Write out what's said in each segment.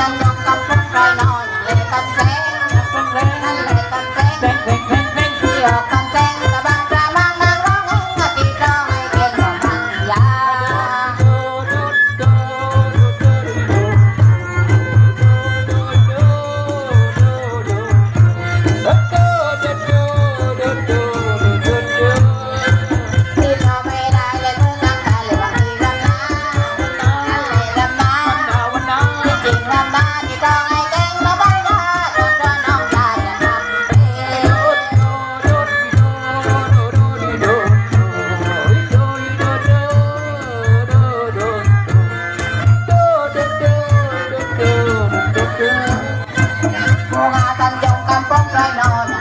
ดังกับรถไฟลอย โมหาตันยงกำป้องไรนอน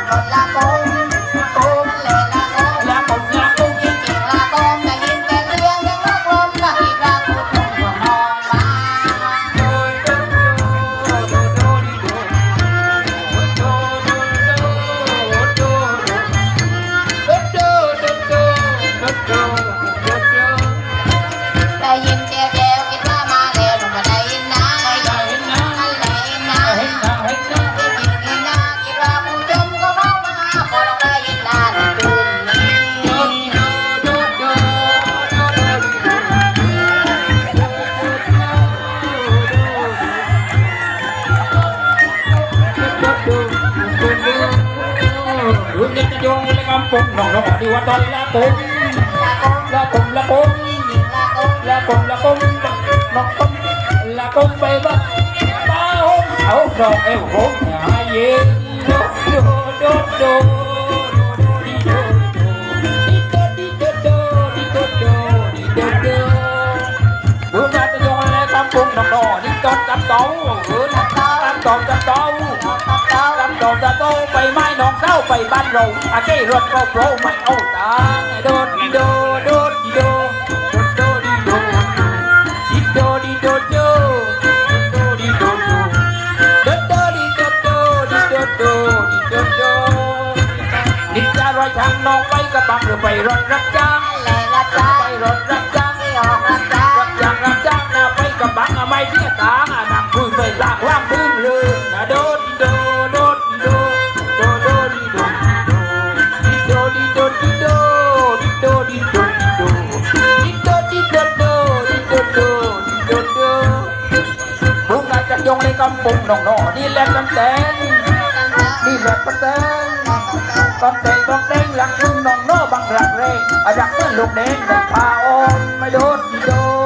ปงน้องน้องดีว่าตอนละปงละปงละปงละปงละปงน้องปงละปงไปบ้าบ้าหงเอาดอกเอวหงหายเย็นโดโดโดจับเต้าเออจับเต้าจับเต้าจับเต้าจับเต้าไปมา ไปบ้านเราอาเก้รถก็โปรไม่เอาตังค์โดดดีโดดโดดดีโดโดดดีโดดีโดดีโดโดโดดีโดโดโดโดดีโดโดดีโดโดดีโดโดนิจารอยทางน้องไปกระบังหรือไปรถรับจ้างเลยรับจ้าไโดดิโดดิโดดิโดดิโดโดดิโดโดดิโดโดบุกอาจจะยงในกำปุงน้องนอนี่แหละกำแตงนี่แหละกำแตงกำแตงกแดงหลังพึ่งน้องนอบางหลักเร่อาดักเมื่อลูกแดงพาออนไม่โดดดีโดด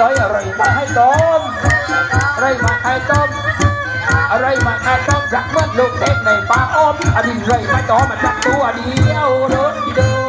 ต้อยอะไรมาให้ต้มอะไรมาให้ต้มอะไรมาให้ต้มรักเมื่อลูกเด็กในป่าอ้อมอดีตไรมาต่อมาจับตัวเดียวโดดดีโด